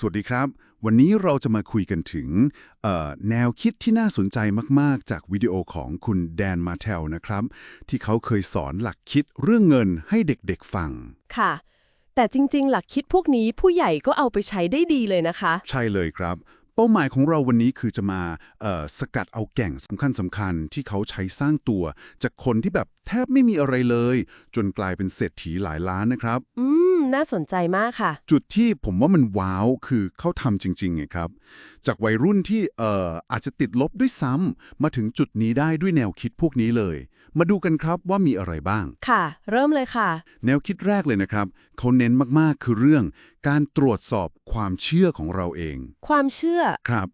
สวัสดีครับ วันนี้เราจะมาคุยกันถึงเอ่อแนวคิดที่น่าสนใจมาก ๆ จากวิดีโอของคุณแดนมาเทลนะครับ ที่เขาเคยสอนหลักคิดเรื่องเงินให้เด็กๆฟัง ค่ะ แต่จริง ๆ หลักคิดพวกนี้ผู้ใหญ่ก็เอาไปใช้ได้ดีเลยนะคะ ใช่เลยครับ เป้าหมายของเราวันนี้คือจะมาเอ่อสกัดเอาแก่งสำคัญสำคัญๆที่เขาใช้สร้างตัว จากคนที่แบบแทบไม่มีอะไรเลย จนกลายเป็นเศรษฐีหลายล้านนะครับ อืม น่าสนใจมากค่ะ จุดที่ผมว่ามันว้าวคือเขาทำจริงๆไงครับ จากวัยรุ่นที่เอ่ออาจจะติดลบด้วยซ้ำมาถึงจุดนี้ได้ด้วยแนวคิดพวกนี้เลย มาดูกันครับว่ามีอะไรบ้าง ค่ะ เริ่มเลยค่ะ แนวคิดแรกเลยนะครับเขาเน้นมากๆคือเรื่อง การตรวจสอบความเชื่อของเราเอง ความเชื่อ ครับ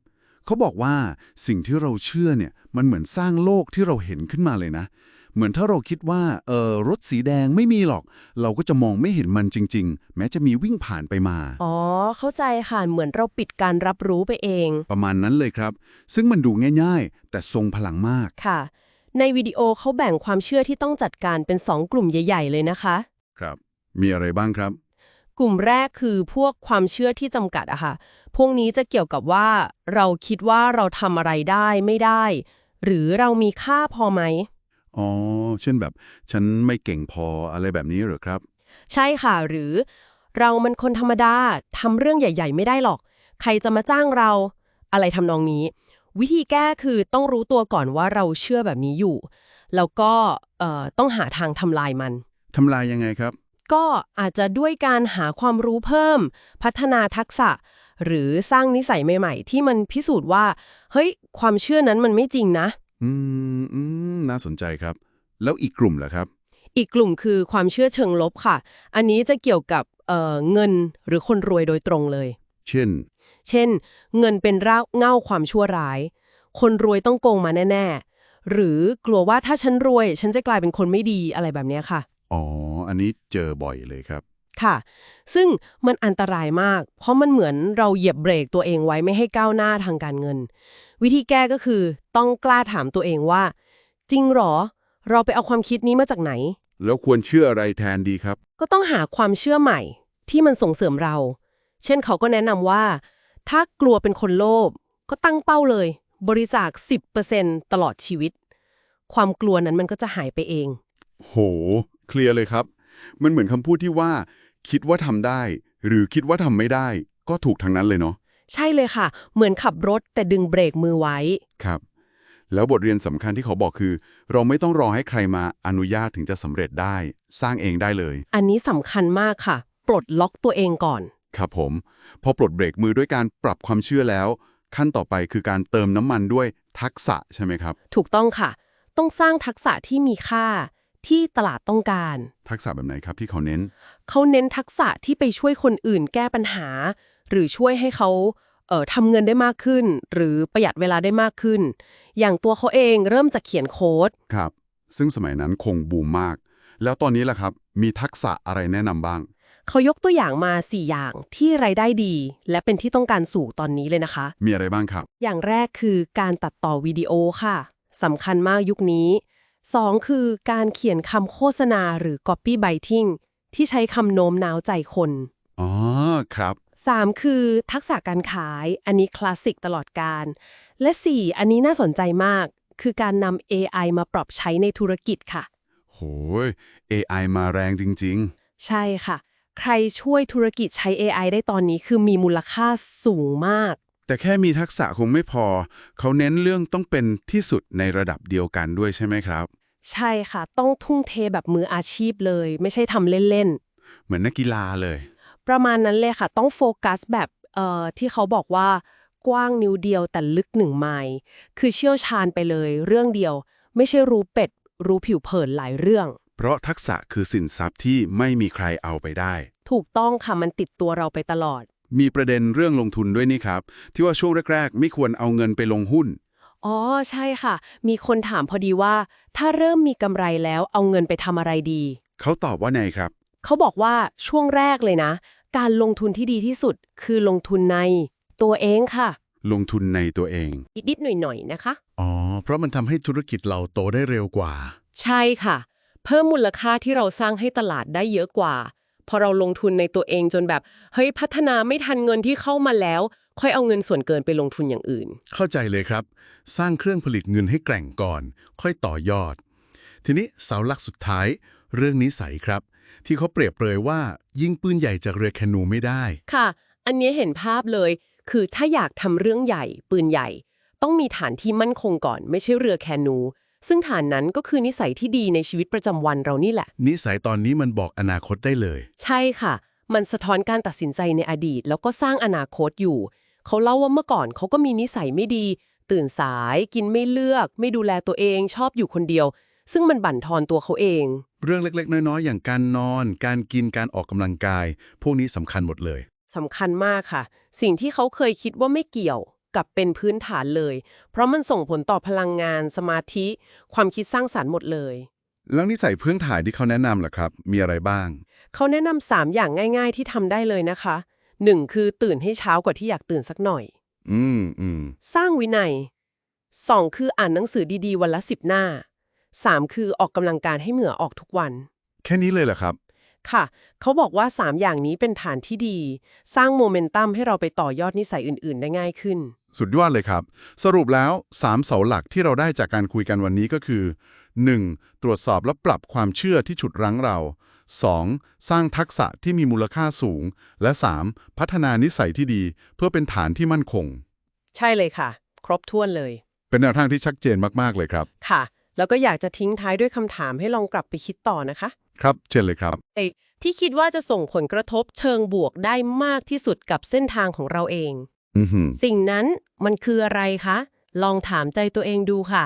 เขาบอกว่าสิ่งที่เราเชื่อเนี่ยมันเหมือนสร้างโลกที่เราเห็นขึ้นมาเลยนะ เหมือนถ้าเราคิดว่าเออรถสีแดงไม่มีหรอก เราก็จะมองไม่เห็นมันจริง ๆ แม้จะมีวิ่งผ่านไปมา อ๋อ เข้าใจค่ะ เหมือนเราปิดการรับรู้ไปเอง ประมาณนั้นเลยครับ ซึ่งมันดูง่าย ๆ แต่ทรงพลังมาก ค่ะ ในวิดีโอเขาแบ่งความเชื่อที่ต้องจัดการเป็นสองกลุ่มใหญ่ ๆ เลยนะคะ ครับ มีอะไรบ้างครับ กลุ่มแรกคือพวกความเชื่อที่จำกัดอะค่ะ พวกนี้จะเกี่ยวกับว่า เราคิดว่าเราทำอะไรได้ไม่ได้ หรือเรามีค่าพอไหม อ๋อ เช่นแบบ ฉันไม่เก่งพออะไรแบบนี้เหรอครับ ใช่ค่ะหรือ เรามันคนธรรมดาทำเรื่องใหญ่ ๆ ไม่ได้หรอก ใครจะมาจ้างเรา อะไรทำนองนี้ วิธีแก้คือต้องรู้ตัวก่อนว่าเราเชื่อแบบนี้อยู่ แล้วก็เอ่อต้องหาทางทำลายมัน ทำลายยังไงครับ ก็อาจจะด้วยการหาความรู้เพิ่ม พัฒนาทักษะ หรือสร้างนิสัยใหม่ ๆ ที่มันพิสูจน์ว่า เฮ้ย ความเชื่อนั้นมันไม่จริงนะ อืมอืมน่าสนใจครับ แล้วอีกกลุ่มล่ะครับ อีกกลุ่มคือความเชื่อเชิงลบค่ะ อันนี้จะเกี่ยวกับเอ่อเงินหรือคนรวยโดยตรงเลย เช่น เช่น เงินเป็นรากเหง้าความชั่วร้าย คนรวยต้องโกงมาแน่ ๆ หรือกลัวว่าถ้าฉันรวย ฉันจะกลายเป็นคนไม่ดีอะไรแบบเนี้ยค่ะ อ๋อ อันนี้เจอบ่อยเลยครับ ค่ะ ซึ่งมันอันตรายมาก เพราะมันเหมือนเราเหยียบเบรกตัวเองไว้ไม่ให้ก้าวหน้าทางการเงิน วิธีแก้ก็คือต้องกล้าถามตัวเองว่า จริงเหรอ เราไปเอาความคิดนี้มาจากไหน แล้วควรเชื่ออะไรแทนดีครับ ก็ต้องหาความเชื่อใหม่ที่มันส่งเสริมเรา เช่นเขาก็แนะนำว่า ถ้ากลัวเป็นคนโลภก็ตั้งเป้าเลย บริจาค 10%ตลอดชีวิต ความกลัวนั้นมันก็จะหายไปเอง โห เคลียร์เลยครับ มันเหมือนคำพูดที่ว่า คิดว่าทำได้ หรือคิดว่าทำไม่ได้ ก็ถูกทั้งนั้นเลยเนาะใช่เลยค่ะ เหมือนขับรถแต่ดึงเบรกมือไว้ ครับ แล้วบทเรียนสำคัญที่เขาบอกคือ เราไม่ต้องรอให้ใครมาอนุญาตถึงจะสำเร็จได้ สร้างเองได้เลย อันนี้สำคัญมากค่ะ ปลดล็อกตัวเองก่อน ครับผม พอปลดเบรกมือด้วยการปรับความเชื่อแล้ว ขั้นต่อไปคือการเติมน้ำมันด้วยทักษะใช่ไหมครับ ถูกต้องค่ะ ต้องสร้างทักษะที่มีค่า ที่ตลาดต้องการ ทักษะแบบไหนครับที่เขาเน้น เขาเน้นทักษะที่ไปช่วยคนอื่นแก้ปัญหา หรือช่วยให้เขาเอ่อทำเงินได้มากขึ้น หรือประหยัดเวลาได้มากขึ้น อย่างตัวเขาเองเริ่มจากเขียนโค้ด ครับ ซึ่งสมัยนั้นคงบูมมาก แล้วตอนนี้ล่ะครับ มีทักษะอะไรแนะนำบ้าง เขายกตัวอย่างมา 4 อย่างที่รายได้ดี และเป็นที่ต้องการสูงตอนนี้เลยนะคะ มีอะไรบ้างครับ อย่างแรกคือการตัดต่อวิดีโอค่ะสำคัญมากยุคนี้ 2. คือการเขียนคำโฆษณาหรือ copywriting ที่ใช้คำโน้มน้าวใจคน อ๋อ ครับ 3. คือทักษะการขาย อันนี้คลาสสิกตลอดการ และ 4. อันนี้น่าสนใจมาก คือการนำ AI มาปรับใช้ในธุรกิจค่ะ โหย AI มาแรงจริง ใช่ค่ะ ใครช่วยธุรกิจใช้ AI ได้ตอนนี้คือมีมูลค่าสูงมากๆ แต่แค่มีทักษะคงไม่พอ เขาเน้นเรื่องต้องเป็นที่สุดในระดับเดียวกันด้วยใช่ไหมครับ ใช่ค่ะ ต้องทุ่งเทแบบมืออาชีพเลย ไม่ใช่ทำเล่นๆ เหมือนนักกีฬาเลย ประมาณนั้นเลยค่ะ ต้องโฟกัสแบบเอ่อที่เขาบอกว่ากว้างนิ้วเดียวแต่ลึกหนึ่งไมล์คือเชี่ยวชาญไปเลย เรื่องเดียว ไม่ใช่รู้เป็ด รู้ผิวเผินหลายเรื่อง เพราะทักษะคือสินทรัพย์ที่ไม่มีใครเอาไปได้ ถูกต้องค่ะมันติดตัวเราไปตลอด มีประเด็นเรื่องลงทุนด้วยนี่ครับ ที่ว่าช่วงแรก ๆ ไม่ควรเอาเงินไปลงหุ้น อ๋อ ใช่ค่ะ มีคนถามพอดีว่า ถ้าเริ่มมีกำไรแล้วเอาเงินไปทำอะไรดี เขาตอบว่าไงครับ เขาบอกว่าช่วงแรกเลยนะ การลงทุนที่ดีที่สุด คือลงทุนใน ตัวเองค่ะ ลงทุนในตัวเองนิดๆหน่อยๆนะคะ อ๋อ เพราะมันทำให้ธุรกิจเราโตได้เร็วกว่า ใช่ค่ะ เพิ่มมูลค่าที่เราสร้างให้ตลาดได้เยอะกว่า พอเราลงทุนในตัวเองจนแบบ เฮ้ยพัฒนาไม่ทันเงินที่เข้ามาแล้ว ค่อยเอาเงินส่วนเกินไปลงทุนอย่างอื่น เข้าใจเลยครับ สร้างเครื่องผลิตเงินให้แกร่งก่อน ค่อยต่อยอด ทีนี้เสาหลักสุดท้าย เรื่องนิสัยครับ ที่เขาเปรียบเปรยว่า ยิงปืนใหญ่จากเรือแคนูไม่ได้ ค่ะ อันนี้เห็นภาพเลย คือถ้าอยากทำเรื่องใหญ่ ปืนใหญ่ ต้องมีฐานที่มั่นคงก่อน ไม่ใช่เรือแคนู ซึ่งฐานนั้นก็คือนิสัยที่ดีในชีวิตประจำวันเรานี่แหละ นิสัยตอนนี้มันบอกอนาคตได้เลย ใช่ค่ะ มันสะท้อนการตัดสินใจในอดีต แล้วก็สร้างอนาคตอยู่ เขาเล่าว่าเมื่อก่อนเขาก็มีนิสัยไม่ดี ตื่นสาย กินไม่เลือก ไม่ดูแลตัวเอง ชอบอยู่คนเดียว ซึ่งมันบั่นทอนตัวเขาเอง เรื่องเล็ก ๆ น้อย ๆ อย่างการนอน การกินการออกกำลังกาย พวกนี้สำคัญหมดเลย สำคัญมากค่ะ สิ่งที่เขาเคยคิดว่าไม่เกี่ยว กับเป็นพื้นฐานเลย เพราะมันส่งผลต่อพลังงาน สมาธิ ความคิดสร้างสารรค์หมดเลย แล้วนิสัยพื้นฐานที่เขาแนะนำล่ะครับ มีอะไรบ้าง เขาแนะนำสามอย่างง่าย ๆ ที่ทำได้เลยนะคะหนึ่งคือตื่นให้เช้ากว่าที่อยากตื่นสักหน่อย อืมอืมสร้างวินัย 2. คืออ่านหนังสือดีๆ วันละสิบหน้า 3. คือออกกำลังกายให้เหงื่อออกทุกวัน แค่นี้เลยเหรอครับ ค่ะ เขาบอกว่า 3 อย่างนี้เป็นฐานที่ดี สร้างโมเมนตัมให้เราไปต่อยอดนิสัยอื่น ๆ ได้ง่ายขึ้น สุดยอดเลยครับ สรุปแล้ว 3 เสาหลักที่เราได้จากการคุยกันวันนี้ก็คือ 1. ตรวจสอบและปรับความเชื่อที่ฉุดรั้งเรา 2. สร้างทักษะที่มีมูลค่าสูง และ 3. พัฒนานิสัยที่ดี เพื่อเป็นฐานที่มั่นคง ใช่เลยค่ะ ครบถ้วนเลย เป็นแนวทางที่ชัดเจนมากๆเลยครับ ค่ะ แล้วก็อยากจะทิ้งท้ายด้วยคำถามให้ลองกลับไปคิดต่อนะคะ ครับเชิญเลยครับไอ้ที่คิดว่าจะส่งผลกระทบเชิงบวกได้มากที่สุดกับเส้นทางของเราเองอือหือ สิ่งนั้นมันคืออะไรคะ ลองถามใจตัวเองดูค่ะ